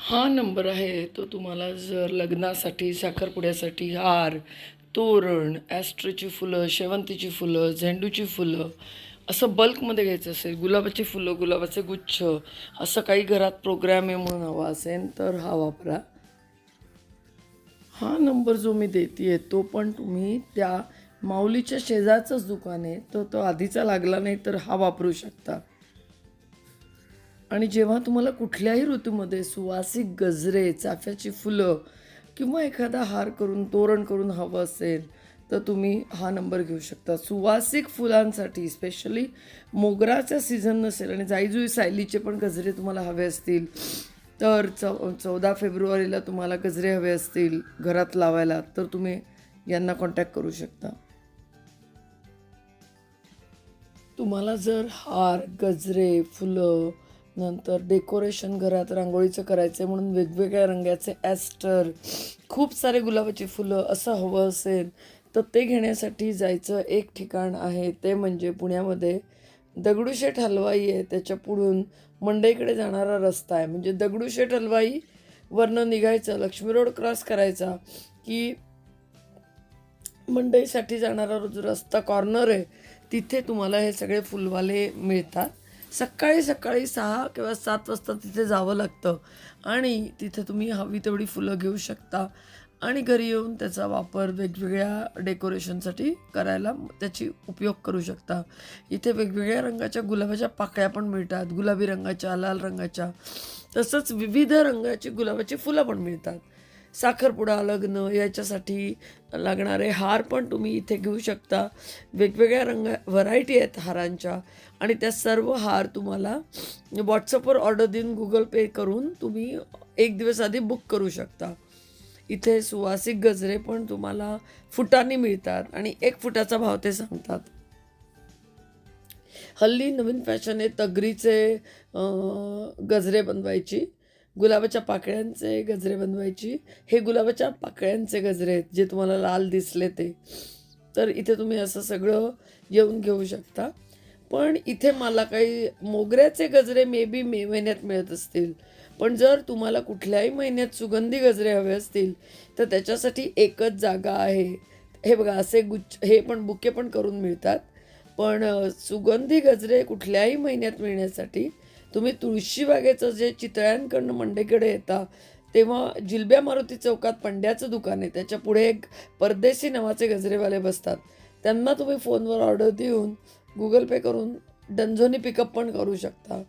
हा नंबर आहे तो तुम्हाला जर लग्नासाठी साखरपुड्यासाठी हार तोरण ॲस्ट्रोची फुलं शेवंतीची फुलं झेंडूची फुलं असं बल्कमध्ये घ्यायचं असेल गुलाबाची फुलं गुलाबाचे गुच्छ असं काही घरात प्रोग्राम आहे म्हणून हवा असेल तर हा वापरा. हा नंबर जो मी देते आहे तो पण तुम्ही त्या माऊलीच्या शेजारचंच दुकान आहे तर तो आधीचा लागला नाही तर हा वापरू शकता. आणि जेव्हा तुम्हाला कुठल्याही ऋतूमध्ये सुवासिक गजरे चाफ्याची फुलं किंवा एखादा हार करून तोरण करून हवं असेल तर तुम्ही हा नंबर घेऊ शकता. सुवासिक फुलांसाठी स्पेशली मोगराचा सीझन नसेल आणि जाईजुई सायलीचे पण गजरे तुम्हाला हवे असतील तर चौ चौदा फेब्रुवारीला तुम्हाला गजरे हवे असतील घरात लावायला तर तुम्ही यांना कॉन्टॅक्ट करू शकता. तुम्हाला जर हार गजरे फुलं नंतर डेकोरेशन घरात रांगोळीचं करायचं आहे म्हणून वेगवेगळ्या रंगाचे ॲस्टर खूप सारे गुलाबाची फुलं असं हवं असेल तर ते घेण्यासाठी जायचं एक ठिकाण आहे ते म्हणजे पुण्यामध्ये दगडूशेठ हलवाई आहे. त्याच्या पुढून मंडईकडे जाणारा रस्ता आहे. म्हणजे दगडूशेठ हलवाई वरनं निघायचं लक्ष्मी रोड क्रॉस करायचा की मंडईसाठी जाणारा जो रस्ता कॉर्नर आहे तिथे तुम्हाला हे सगळे फुलवाले मिळतात. सकाळी सकाळी सहा किंवा सात वाजता तिथे जावं लागतं. आणि तिथे तुम्ही हवी तेवढी फुलं घेऊ शकता. आणि घरी येऊन त्याचा वापर वेगवेगळ्या डेकोरेशनसाठी करायला त्याची उपयोग करू शकता. इथे वेगवेगळ्या रंगाच्या गुलाबाच्या पाकळ्या पण मिळतात. गुलाबी रंगाच्या लाल रंगाच्या. तसंच विविध रंगाची गुलाबाची फुलं पण मिळतात. साखरपुडा लग्न याच्यासाठी लागणारे हार पण तुम्ही इथे घेऊ शकता. वेगवेगळ्या रंगा व्हरायटी आहेत हारांच्या. आणि त्या सर्व हार तुम्हाला व्हॉट्सअपवर ऑर्डर देऊन गुगल पे करून तुम्ही एक दिवस आधी बुक करू शकता. इथे सुवासिक गजरे पण तुम्हाला फुटांनी मिळतात आणि एक फुटाचा भाव ते सांगतात. हल्ली नवीन फॅशन आहे तगरीचे गजरे बनवायची. गुलाबाच्या पाकळ्यांचे गजरे बनवायची. हे गुलाबाच्या पाकळ्यांचे गजरे आहेत जे तुम्हाला लाल दिसले ते. तर इथे तुम्ही असं सगळं येऊन घेऊ शकता. पण इथे मला काही मोगऱ्याचे गजरे मे बी मे महिन्यात मिळत असतील. पण जर तुम्हाला कुठल्याही महिन्यात सुगंधी गजरे हवे असतील तर त्याच्यासाठी एकच जागा आहे. हे बघा असे गुच्छ हे पण बुके पण करून मिळतात. पण सुगंधी गजरे कुठल्याही महिन्यात मिळण्यासाठी तुम्ही तुळशीबागेचं जे चितळ्यांकडनं मंडईकडे येता तेव्हा जिलब्या मारुती चौकात पंड्याचं दुकान आहे. त्याच्या पुढे एक परदेशी नावाचे गजरेवाले बसतात. त्यांना तुम्ही फोनवर ऑर्डर देऊन गुगल पे करून डंझोनी पिकअप पण करू शकता.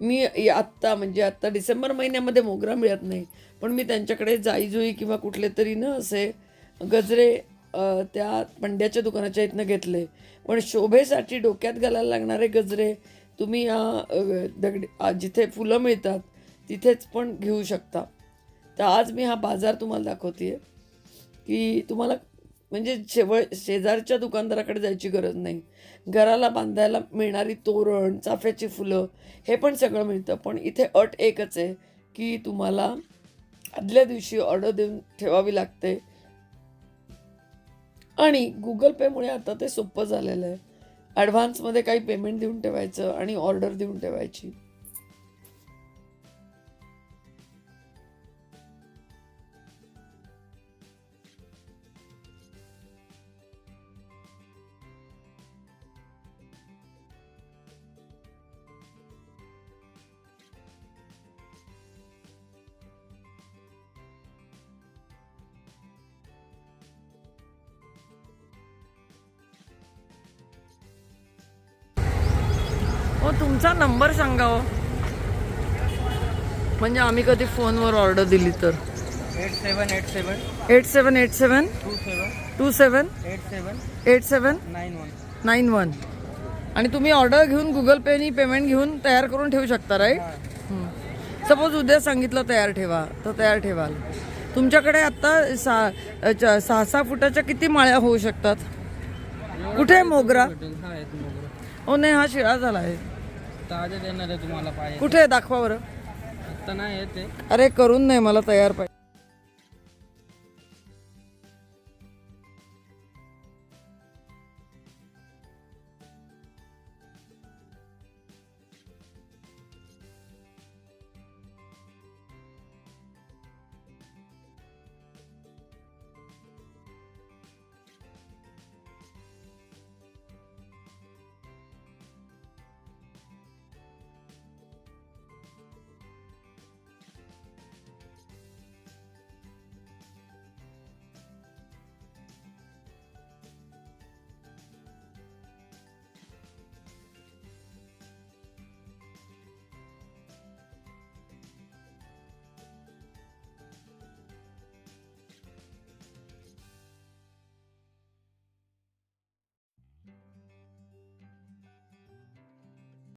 मी आत्ता म्हणजे आत्ता डिसेंबर महिन्यामध्ये मोगरा मिळत नाही पण मी त्यांच्याकडे जाईजुई किंवा कुठले तरी न असे गजरे त्या पंड्याच्या दुकानाच्या इथनं घेतले. पण शोभेसाठी डोक्यात घालायला लागणारे गजरे तुम्ही या दगडी जिथे फुलं मिळतात तिथेच पण घेऊ शकता. तर आज मी हा बाजार तुम्हाला दाखवते आहे की तुम्हाला म्हणजे शेवळ शेजारच्या दुकानदाराकडे जायची गरज नाही. घराला बांधायला मिळणारी तोरण चाफ्याची फुलं हे पण सगळं मिळतं. पण इथे अट एकच आहे की तुम्हाला आदल्या दिवशी ऑर्डर देऊन ठेवावी लागते. आणि गुगल पेमुळे आता ते सोपं झालेलं आहे. ॲडव्हान्समध्ये काही पेमेंट देऊन ठेवायचं आणि ऑर्डर देऊन ठेवायची. तुमचा नंबर सांगा हो. म्हणजे आम्ही कधी फोनवर ऑर्डर दिली तर. Eight seven eight seven eight seven eight seven two seven two seven eight seven eight seven nine one nine one. आणि तुम्ही ऑर्डर घेऊन गुगल पेनी पेमेंट घेऊन तयार करून ठेवू शकता राईट सपोज उद्या सांगितलं तयार ठेवा तर तयार ठेवाल. तुमच्याकडे आत्ता सा सहा सहा फुटाच्या किती माळ्या होऊ शकतात? कुठे आहे मोगरा? आहेत मोगरा. हो नाही हा शिळा झाला आहे. ताजे देणार आहे तुम्हाला पाहिजे. कुठे आहे? दाखवा बरं. आत्ता नाही आहे ते. अरे करून नाही मला तयार पाहिजे.